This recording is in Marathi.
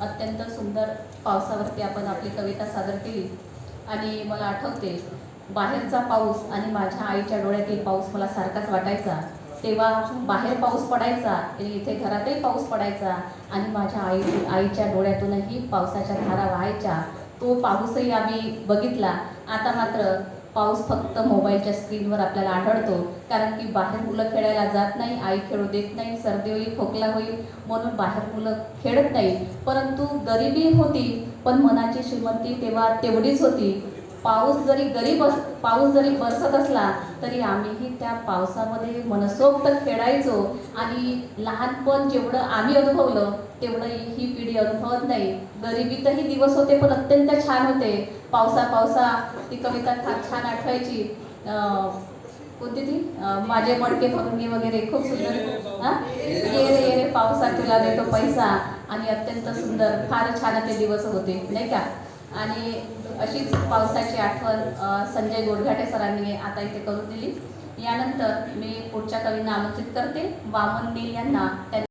अत्यंत सुंदर पावसावरती आपण आपली कविता सादर केली. आणि मला आठवते बाहेरचा पाऊस आणि माझ्या आईच्या डोळ्यातील पाऊस मला सारखाच वाटायचा. तेव्हा बाहेर पाऊस पडायचा आणि इथे घरातही पाऊस पडायचा आणि माझ्या आई आईच्या डोळ्यातूनही पावसाच्या धारा व्हायच्या. तो पाऊसही आम्ही बघितला. आता मात्र पाऊस फक्त मोबाईलच्या स्क्रीनवर आपल्याला आढळतो. कारण की बाहेर मुलं खेळायला जात नाही आई खेळू देत नाही सर्दी होईल खोकला होईल म्हणून बाहेर मुलं खेळत नाही. परंतु गरिबी होती पण मनाची श्रीमंती तेव्हा तेवढीच होती. पाऊस जरी गरीब अस पाऊस जरी बरसत असला तरी आम्हीही त्या पावसामध्ये मनसोक्त खेळायचो. आणि लहानपण जेवढं आम्ही अनुभवलं तेवढं ही पिढी अनुभवत नाही. गरिबीतही दिवस होते पण अत्यंत छान होते. पावसा पावसा ती कविता फार छान आठवायची. कोणती ती? माझे मडके भरून वगैरे खूप सुंदर. हा? ये रे ये रे पावसा तुला देतो पैसा. आणि अत्यंत सुंदर फार छान ते दिवस होते नाही का? आणि अशीच पावसाची आठवण संजय गोडघाटे सरांनी आता इथे करून दिली. यानंतर मी पुढच्या कवींना आमंत्रित करते. वामन नील यांना